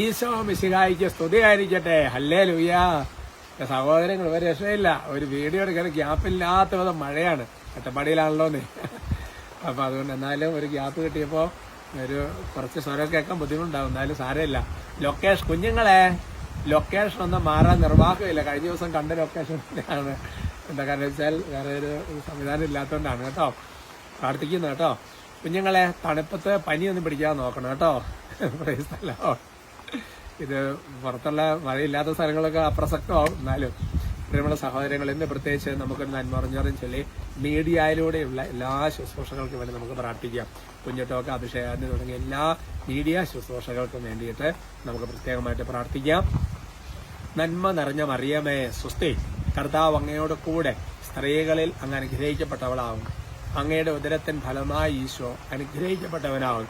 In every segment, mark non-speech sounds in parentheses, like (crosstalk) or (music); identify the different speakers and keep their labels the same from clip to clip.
Speaker 1: ഈശോ മിശിഹായിക്ക് സ്തുതിയായിരിക്കട്ടെ. ഹല്ലേ ലുയ്യ സഹോദരങ്ങൾ ഒരു രക്ഷയില്ല. ഒരു വീഡിയോ എടുക്കാൻ ഗ്യാപ്പില്ലാത്ത വിധം മഴയാണ്. ഒറ്റപ്പാടിയിലാണല്ലോ നീ. അപ്പൊ അതുകൊണ്ട് എന്നാലും ഒരു ഗ്യാപ്പ് കിട്ടിയപ്പോ ഒരു കുറച്ച് സ്വരം കേൾക്കാൻ ബുദ്ധിമുട്ടുണ്ടാവും. എന്നാലും സാരമില്ല. ലൊക്കേഷൻ കുഞ്ഞുങ്ങളെ ലൊക്കേഷൻ ഒന്നും മാറാൻ നിർവാഹമില്ല. കഴിഞ്ഞ ദിവസം കണ്ട ലൊക്കേഷൻ ആണ് എന്താ കാരണം വെച്ചാൽ വേറെ ഒരു സംവിധാനം ഇല്ലാത്തതുകൊണ്ടാണ് കേട്ടോ. പ്രാർത്ഥിക്കുന്നു കേട്ടോ. കുഞ്ഞുങ്ങളെ തണുപ്പത്ത് പനിയൊന്നും പിടിക്കാതെ നോക്കണം കേട്ടോ. (laughs) പ്രൈസ്. ഇത് പുറത്തുള്ള മഴയില്ലാത്ത സ്ഥലങ്ങളൊക്കെ അപ്രസക്തമാവും. എന്നാലും പ്രിയമുള്ള സഹോദരങ്ങൾ ഇന്ന് പ്രത്യേകിച്ച് നമുക്കൊരു നന്മറിഞ്ഞറിയും ചൊല്ലി മീഡിയയിലൂടെയുള്ള എല്ലാ ശുശ്രൂഷകൾക്കും വേണ്ടി നമുക്ക് പ്രാർത്ഥിക്കാം. കുഞ്ഞിട്ടോക്ക് അഭിഷേകാന് തുടങ്ങിയ എല്ലാ മീഡിയ ശുശ്രൂഷകൾക്കും വേണ്ടിയിട്ട് നമുക്ക് പ്രത്യേകമായിട്ട് പ്രാർത്ഥിക്കാം. നന്മ നിറഞ്ഞ മറിയമേ സുസ്തി കർത്താവ് അങ്ങയോട് കൂടെ സ്ത്രീകളിൽ അങ്ങ് അനുഗ്രഹിക്കപ്പെട്ടവളാവും. അങ്ങയുടെ ഉദരത്തിൻ ഫലമായി ഈശോ അനുഗ്രഹിക്കപ്പെട്ടവനാവും.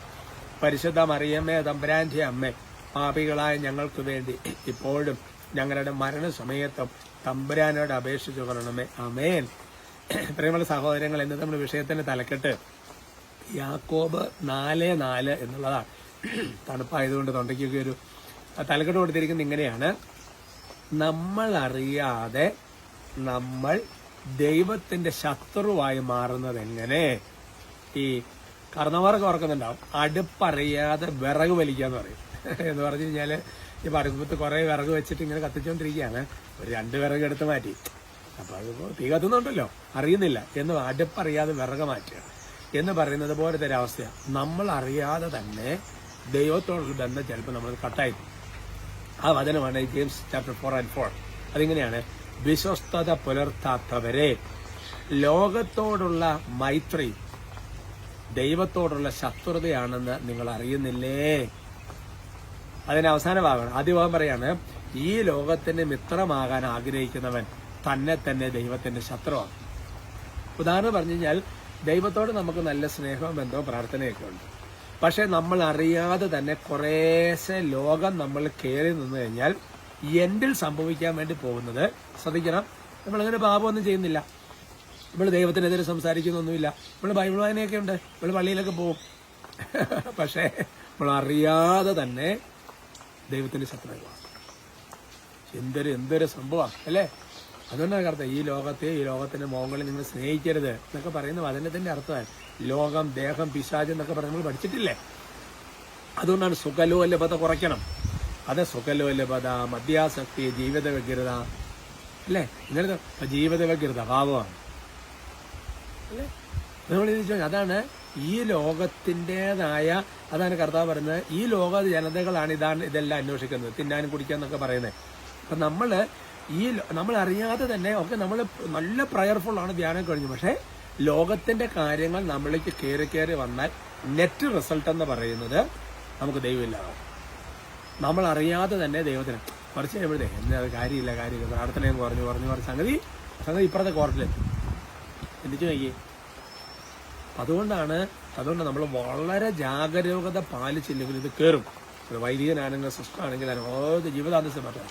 Speaker 1: പരിശുദ്ധ മറിയമ്മേ തമ്പുരാന്റെ അമ്മ പാപികളായ ഞങ്ങൾക്ക് വേണ്ടി ഇപ്പോഴും ഞങ്ങളുടെ മരണസമയത്തും തമ്പുരാനോട് അപേക്ഷിച്ചു കൊള്ളണമേ. അമേൻ പ്രിയമുള്ള സഹോദരങ്ങൾ എന്ന് നമ്മുടെ വിഷയത്തിന്റെ തലക്കെട്ട് യാക്കോബ് നാല് നാല് എന്നുള്ളതാണ്. തണുപ്പായതുകൊണ്ട് തൊണ്ടയ്ക്കൊക്കെ ഒരു തലക്കെട്ട് കൊടുത്തിരിക്കുന്നത് ഇങ്ങനെയാണ്. നമ്മൾ അറിയാതെ നമ്മൾ ദൈവത്തിന്റെ ശത്രുവായി മാറുന്നത് എങ്ങനെ? ഈ കർണവർക്ക് ഓർക്കുന്നുണ്ടാവും. അടുപ്പറിയാതെ വിറക് വലിക്കാന്ന് പറയും. എന്ന് പറഞ്ഞു കഴിഞ്ഞാൽ ഈ പറമ്പത്ത് കുറെ വിറക് വെച്ചിട്ട് ഇങ്ങനെ കത്തിച്ചുകൊണ്ടിരിക്കുകയാണ് ഒരു രണ്ട് വിറക് എടുത്ത് മാറ്റി. അപ്പൊ അത് തീ കത്തുന്നുണ്ടല്ലോ. അറിയുന്നില്ല. എന്ന് അടുപ്പറിയാതെ വിറക് മാറ്റുക. എന്ന് പറയുന്നത് പോലത്തെ അവസ്ഥയാണ് നമ്മൾ അറിയാതെ തന്നെ ദൈവത്തോടുള്ള ബന്ധം ചിലപ്പോൾ നമ്മൾ കട്ടായി ആ വചനമാണ് James chapter four and four അതിങ്ങനെയാണ്. വിശ്വസ്തത പുലർത്താത്തവരെ ലോകത്തോടുള്ള മൈത്രി ദൈവത്തോടുള്ള ശത്രുതയാണെന്ന് നിങ്ങൾ അറിയുന്നില്ലേ? അതിന് അവസാന ഭാഗമാണ് ആദ്യ ഭാഗം പറയാണ് ഈ ലോകത്തിന്റെ മിത്രമാകാൻ ആഗ്രഹിക്കുന്നവൻ തന്നെ തന്നെ ദൈവത്തിന്റെ ശത്രുവാണ്. ഉദാഹരണം പറഞ്ഞു കഴിഞ്ഞാൽ ദൈവത്തോട് നമുക്ക് നല്ല സ്നേഹവും ബന്ധവും പ്രാർത്ഥനയൊക്കെ ഉണ്ട്. പക്ഷെ നമ്മൾ അറിയാതെ തന്നെ കുറേശ്ശെ ലോകം നമ്മൾ കയറി നിന്ന് കഴിഞ്ഞാൽ എൻഡിൽ സംഭവിക്കാൻ വേണ്ടി പോകുന്നത് ശ്രദ്ധിക്കണം. നമ്മളങ്ങനെ പാപമൊന്നും ചെയ്യുന്നില്ല. നമ്മൾ ദൈവത്തിനെതിരെ സംസാരിക്കുന്നൊന്നുമില്ല. നമ്മൾ ബൈബിൾ വായനയൊക്കെ ഉണ്ട്. നമ്മൾ പള്ളിയിലൊക്കെ പോകും. (laughs) പക്ഷേ നമ്മൾ അറിയാതെ തന്നെ ദൈവത്തിന്റെ ശത്രുവാണ് എന്തൊരു എന്തൊരു സംഭവമാണ് അല്ലേ? അതുകൊണ്ടാണ് അർത്ഥം ഈ ലോകത്തെ ഈ ലോകത്തിന്റെ മോഹങ്ങളെ നിങ്ങൾ സ്നേഹിക്കരുത് എന്നൊക്കെ പറയുന്ന വചനത്തിന്റെ അർത്ഥമാണ് ലോകം ദേഹം പിശാജ് എന്നൊക്കെ പറഞ്ഞ് നമ്മൾ പഠിച്ചിട്ടില്ലേ? അതുകൊണ്ടാണ് സുഖലോലഭത കുറയ്ക്കണം. അത് സുഖലോലഭത മദ്യാസക്തി ജീവിത വ്യഗ്രത അല്ലേ? അപ്പൊ ജീവിത വ്യഗ്രത ഭാവമാണ്. അല്ലേ? നമ്മൾ ചോദിച്ചാൽ അതാണ് ഈ ലോകത്തിന്റെതായ അതാണ് കർത്താവ് പറയുന്നത് ഈ ലോക ജനതകളാണ് ഇതാണ് ഇതെല്ലാം അന്വേഷിക്കുന്നത് തിന്നാനും കുടിക്കാന്നൊക്കെ പറയുന്നത്. അപ്പം നമ്മൾ ഈ നമ്മൾ അറിയാതെ തന്നെ ഒക്കെ നമ്മൾ നല്ല പ്രയർഫുൾ ആണ് ധ്യാനം കഴിഞ്ഞു. പക്ഷേ ലോകത്തിന്റെ കാര്യങ്ങൾ നമ്മളിലേക്ക് കയറി കയറി വന്നാൽ നെറ്റ് റിസൾട്ട് എന്ന് പറയുന്നത് നമുക്ക് ദൈവമില്ലാതാവും നമ്മൾ അറിയാതെ തന്നെ ദൈവത്തിന് കുറച്ച് കഴിയുമ്പോഴേ എന്താ കാര്യമില്ല കാര്യമില്ല പ്രാർത്ഥനയും കുറഞ്ഞു കുറഞ്ഞു കുറഞ്ഞു സംഗതി സംഗതി ഇപ്പുറത്തെ കോർട്ടിലെത്തും എന്തിച്ചു നോക്കി അതുകൊണ്ടാണ് അതുകൊണ്ട് നമ്മൾ വളരെ ജാഗരൂകത പാലിച്ചില്ലെങ്കിൽ ഇത് കയറും വൈദികനാണെങ്കിൽ സിസ്റ്ററാണെങ്കിൽ ഏത് ജീവിതാന്തസ്യം മാറ്റാം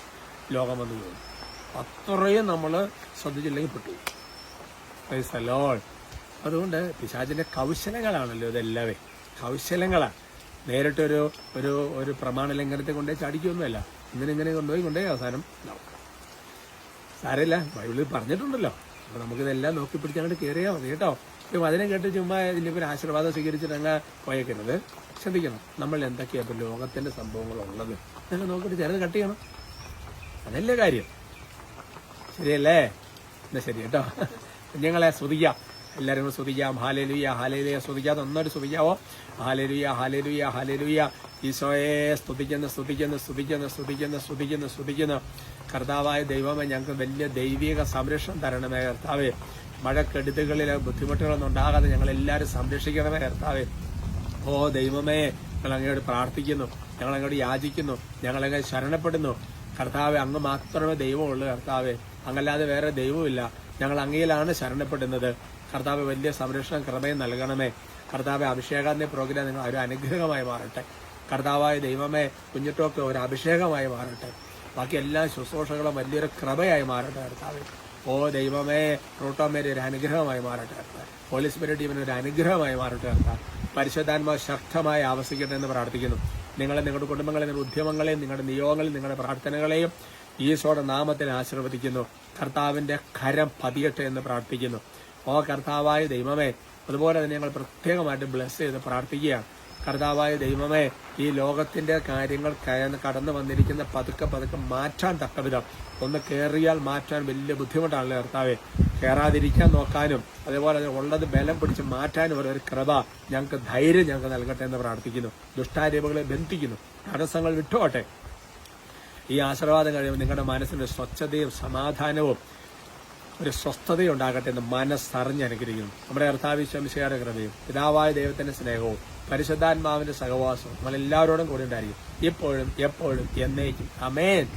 Speaker 1: ലോകം വന്നു പോകും. അത്രയും നമ്മൾ ശ്രദ്ധിച്ചില്ലെങ്കിൽ പെട്ടു. Praise അതുകൊണ്ട് പിശാചിന്റെ കൗശലങ്ങളാണല്ലോ ഇതെല്ലാവേ. കൗശലങ്ങളാണ്. നേരിട്ടൊരു ഒരു ഒരു പ്രമാണ ലംഘനത്തെ കൊണ്ടേ ചാടിക്കൊന്നുമല്ല. ഇങ്ങനെ ഇങ്ങനെ കൊണ്ടുപോയി കൊണ്ടേ അവസാനം ഉണ്ടാവും സാരമില്ല. ബൈബിളിൽ പറഞ്ഞിട്ടുണ്ടല്ലോ. അപ്പൊ നമുക്കിതെല്ലാം നോക്കി പിടിച്ചങ്ങോട്ട് കയറിയാൽ മതി കേട്ടോ. ഇപ്പം അതിനെ കേട്ട് ചുമ്മാ ഇതിന്റെ ഒരു ആശീർവാദം സ്വീകരിച്ചിട്ട് അങ്ങ് പോയേക്കരുത് ശ്രദ്ധിക്കണം. നമ്മൾ എന്തൊക്കെയാ ഇപ്പൊ ലോകത്തിന്റെ സംഭവങ്ങൾ ഉള്ളത് എന്നൊക്കെ നോക്കിയിട്ട് ചിലത് കട്ട് ചെയ്യണം. അതല്ലേ കാര്യം? ശരിയല്ലേ? എന്നാ ശരി കേട്ടോ. ഞങ്ങളെ സ്തുതിക്കാം. എല്ലാവരും കൂടെ ശ്രദ്ധിക്കാം ഹാലലുയ ഹാലലുയ ശ്രദ്ധിക്കാം നന്നായിട്ട് ശ്രദ്ധിക്കാവോ ഹാലലുയ ഹാലലുയ ഹാലലുയ ഈശോയെ സ്തുതിക്കുന്നു സ്തുതിക്കുന്നു സ്തുതിക്കുന്നു സ്തുതിക്കുന്നു സ്തുതിക്കുന്നു സ്തുതിക്കുന്നു. കർത്താവായ ദൈവമേ ഞങ്ങൾക്ക് വലിയ ദൈവിക സംരക്ഷണം തരണമേ കർത്താവേ. മഴക്കെടുത്തുകളിൽ ബുദ്ധിമുട്ടുകളൊന്നും ഉണ്ടാകാതെ ഞങ്ങൾ എല്ലാവരും സംരക്ഷിക്കണമേ കർത്താവേ. ഓ ദൈവമേ ഞങ്ങൾ അങ്ങോട്ട് പ്രാർത്ഥിക്കുന്നു. ഞങ്ങൾ അങ്ങോട്ട് യാചിക്കുന്നു. ഞങ്ങൾ അങ്ങനെ ശരണപ്പെടുന്നു. കർത്താവെ അങ്ങ് മാത്രമേ ദൈവമുള്ളൂ കർത്താവെ. അങ്ങല്ലാതെ വേറെ ദൈവമില്ല ഞങ്ങൾ അങ്ങയിലാണ് ശരണപ്പെടുന്നത്. കർത്താവ് വലിയ സംരക്ഷണം ക്രമയും നൽകണമേ. കർത്താവ് അഭിഷേകാന്റെ പ്രോഗ്രാം നിങ്ങൾ ഒരു അനുഗ്രഹമായി മാറട്ടെ. കർത്താവായ ദൈവമേ കുഞ്ഞിട്ടോക്ക് ഒരു അഭിഷേകമായി മാറട്ടെ. ബാക്കി എല്ലാ ശുശ്രൂഷകളും വലിയൊരു ക്രമയായി മാറട്ടെ കർത്താവ്. ഓ ദൈവമേ റൂട്ടോമേരി ഒരു അനുഗ്രഹമായി മാറട്ടെ കർത്താവ്. പോലീസ് മേരി ടീമിന് ഒരു അനുഗ്രഹമായി മാറട്ടെ കർത്താവ്. പരിശുദ്ധാത്മാവ് ശക്തമായി ആവസിക്കട്ടെ എന്ന് പ്രാർത്ഥിക്കുന്നു. നിങ്ങളെ നിങ്ങളുടെ കുടുംബങ്ങളെ നിങ്ങളുടെ ഉദ്യമങ്ങളെയും നിങ്ങളുടെ നിയോഗങ്ങളെയും നിങ്ങളുടെ പ്രാർത്ഥനകളെയും ഈശോയുടെ നാമത്തിൽ ആശീർവദിക്കുന്നു. കർത്താവിന്റെ കരം പതിയട്ടെ എന്ന് പ്രാർത്ഥിക്കുന്നു. ഓ കർത്താവായ ദൈവമേ അതുപോലെ തന്നെ ഞങ്ങൾ പ്രത്യേകമായിട്ട് ബ്ലസ് ചെയ്ത് പ്രാർത്ഥിക്കുകയാണ്. കർത്താവായ ദൈവമേ ഈ ലോകത്തിന്റെ കാര്യങ്ങൾ കടന്നു വന്നിരിക്കുന്ന പതുക്കെ പതുക്കെ മാറ്റാൻ തക്കവിധം. ഒന്ന് കയറിയാൽ മാറ്റാൻ വലിയ ബുദ്ധിമുട്ടാണല്ലോ കർത്താവെ. കയറാതിരിക്കാൻ നോക്കാനും അതേപോലെ തന്നെ ഉള്ളത് ബലം പിടിച്ച് മാറ്റാനും ഒരു കൃപ ഞങ്ങൾക്ക് ധൈര്യം ഞങ്ങൾക്ക് നൽകട്ടെ എന്ന് പ്രാർത്ഥിക്കുന്നു. ദുഷ്ടാരൂപങ്ങളെ ബന്ധിക്കുന്നു. തടസ്സങ്ങൾ വിട്ടോട്ടെ ഈ ആശീർവാദം കഴിയുമ്പോൾ നിങ്ങളുടെ മനസ്സിന് സ്വച്ഛതയും സമാധാനവും ഒരു സ്വസ്ഥതയുണ്ടാകട്ടെ എന്ന് മനസ്സറിഞ്ഞ് അനുഗ്രഹിക്കുന്നു. നമ്മുടെ കർത്താവിശ്വംശയുടെ കൃപയും പിതാവായ ദൈവത്തിന്റെ സ്നേഹവും പരിശുദ്ധാത്മാവിന്റെ സഹവാസവും നമ്മളെല്ലാവരോടും കൂടി ഉണ്ടായിരിക്കും. ഇപ്പോഴും എപ്പോഴും എന്നേക്കും. അമേൻ